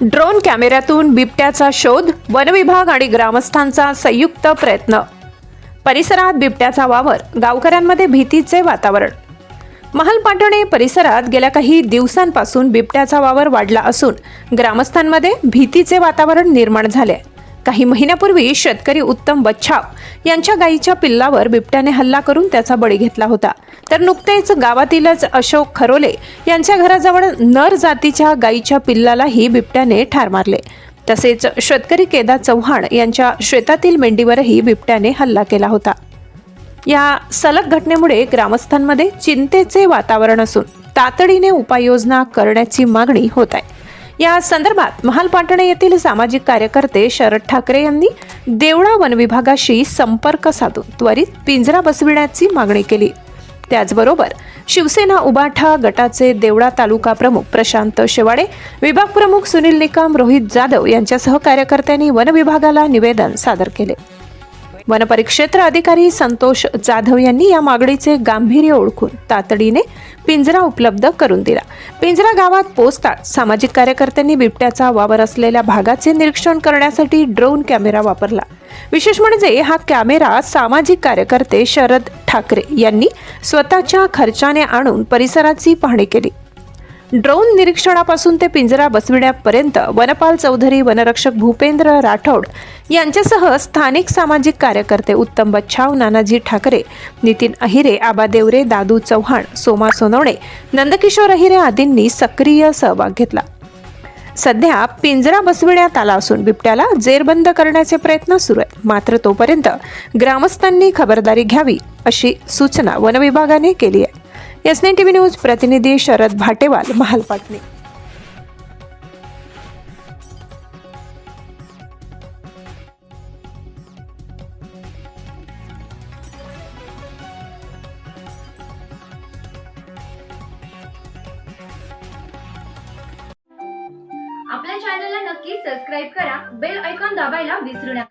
Drone कॅमेऱ्यातून बिबट्याचा शोध वनविभाग आणि ग्रामस्थांचा संयुक्त प्रयत्न. परिसरात बिबट्याचा वावर गावकऱ्यांमध्ये भीतीचे वातावरण. महालपाटणे परिसरात गेल्या काही दिवसांपासून बिबट्याचा वावर वाढला असून ग्रामस्थांमध्ये भीतीचे वातावरण निर्माण झाले काही महिन्यापूर्वी शेतकरी उत्तम बच्छाव यांच्या गायीच्या पिल्लावर बिबट्याने हल्ला करून त्याचा बळी घेतला होता. तर नुकतेच गावातीलच अशोक खरोले यांच्या घराजवळ नर जातीच्या गायीच्या पिल्लालाही बिबट्याने ठार मारले. तसेच शेतकरी केदार चव्हाण यांच्या शेतातील मेंढीवरही बिबट्याने हल्ला केला होता. या सलग घटनेमुळे ग्रामस्थांमध्ये चिंतेचे वातावरण असून तातडीने उपाययोजना करण्याची मागणी होत आहे. या संदर्भात महालपाटणे येथील सामाजिक कार्यकर्ते शरद ठाकरे यांनी देवळा वनविभागाशी संपर्क साधून त्वरित पिंजरा बसविण्याची मागणी केली. त्याचबरोबर शिवसेना उबाठा गटाचे देवळा तालुका प्रमुख प्रशांत शेवाडे विभाग प्रमुख सुनील निकम रोहित जाधव यांच्यासह कार्यकर्त्यांनी वनविभागाला निवेदन सादर केले. वनपरिक्षेत्र अधिकारी संतोष जाधव यांनी या मागणीचे गांभीर्य ओळखून तातडीने पिंजरा उपलब्ध करून दिला. पिंजरा गावात पोहोचताच सामाजिक कार्यकर्त्यांनी बिबट्याचा वावर असलेल्या भागाचे निरीक्षण करण्यासाठी ड्रोन कॅमेरा वापरला. विशेष म्हणजे हा कॅमेरा सामाजिक कार्यकर्ते शरद ठाकरे यांनी स्वतःच्या खर्चाने आणून परिसराची पाहणी केली. ड्रोन निरीक्षणापासून ते पिंजरा बसविण्यापर्यंत वनपाल चौधरी वनरक्षक भूपेंद्र राठोड यांच्यासह स्थानिक सामाजिक कार्यकर्ते उत्तम बच्छाव नानाजी ठाकरे नितीन अहिरे आबा देवरे दादू चव्हाण सोमा सोनवणे नंदकिशोर अहिरे आदींनी सक्रिय सहभाग घेतला. सध्या पिंजरा बसविण्यात आला असून बिबट्याला जेरबंद करण्याचे प्रयत्न सुरू आहेत. मात्र तोपर्यंत ग्रामस्थांनी खबरदारी घ्यावी अशी सूचना वनविभागाने केली आहे. एस टी व्ही न्यूज प्रतिनिधी शरद भाटेवाल महालपाटणे आपल्या चॅनलला नक्की सबस्क्राईब करा बेल ऐकॉन दाबायला विसरू नका.